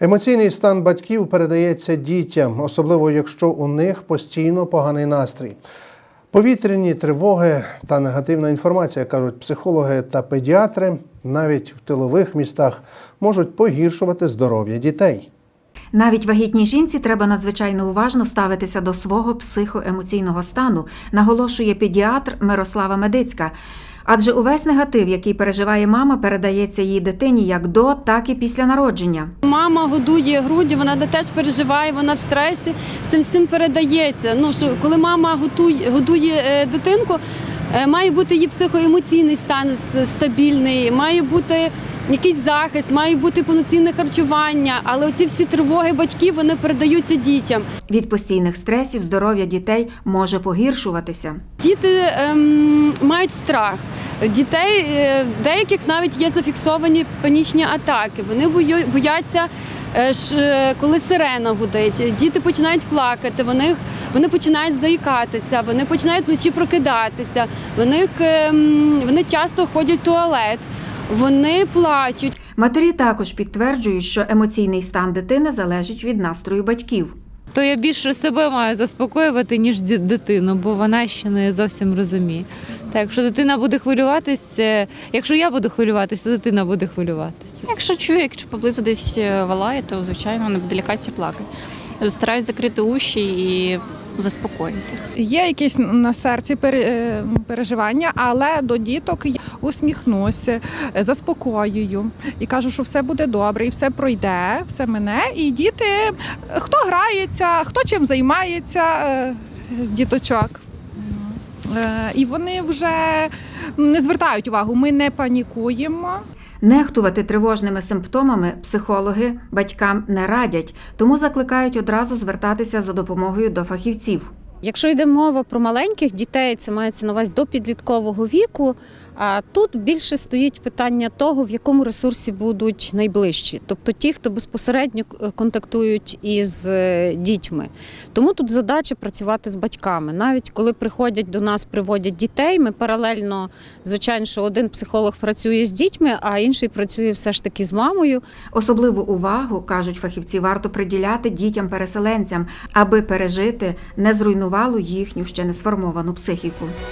Емоційний стан батьків передається дітям, особливо якщо у них постійно поганий настрій. Повітряні тривоги та негативна інформація, кажуть психологи та педіатри, навіть в тилових містах можуть погіршувати здоров'я дітей. Навіть вагітній жінці треба надзвичайно уважно ставитися до свого психоемоційного стану, наголошує педіатр Мирослава Медицька. Адже увесь негатив, який переживає мама, передається її дитині як до, так і після народження. Мама годує груді, вона теж переживає, вона в стресі. Цим всім передається. Ну що коли мама готує, годує е, дитинку, е, має бути її психоемоційний стан стабільний, має бути якийсь захист, має бути повноцінне харчування. Але оці всі тривоги батьків вони передаються дітям. Від постійних стресів здоров'я дітей може погіршуватися. Діти ем, мають страх. Дітей е, деяких навіть є зафіксовані панічні атаки. Вони бояться, е, е, коли сирена гудить. Діти починають плакати, вони, вони починають заїкатися, вони починають вночі прокидатися. Вони, ем, вони часто ходять в туалет, вони плачуть. Матері також підтверджують, що емоційний стан дитини залежить від настрою батьків. то я більше себе маю заспокоювати, ніж дитину, бо вона ще не зовсім розуміє. Так, якщо дитина буде хвилюватися, якщо я буду хвилюватися, то дитина буде хвилюватися. Якщо чую, якщо поблизу десь е, валає, то звичайно не буде лякатися плакати. Стараюсь закрити уші і заспокоїти. Є якісь на серці е, переживання, але до діток усміхнуся, заспокоюю і кажу, що все буде добре, і все пройде, все мене. І діти, хто грається, хто чим займається е, з діточок. Е, І вони вже не звертають увагу, ми не панікуємо. Нехтувати тривожними симптомами психологи батькам не радять, тому закликають одразу звертатися за допомогою до фахівців. Якщо йде мова про маленьких дітей, це мається на увазі до підліткового віку. А тут більше стоїть питання того, в якому ресурсі будуть найближчі, тобто ті, хто безпосередньо е, контактують із е, дітьми. Тому тут задача працювати з батьками. Навіть коли приходять до нас, приводять дітей, ми паралельно, звичайно, що один психолог працює з дітьми, а інший працює все ж таки з мамою. Особливу увагу, кажуть фахівці, варто приділяти дітям-переселенцям, аби пережити не зруйнувало їхню ще не сформовану психіку.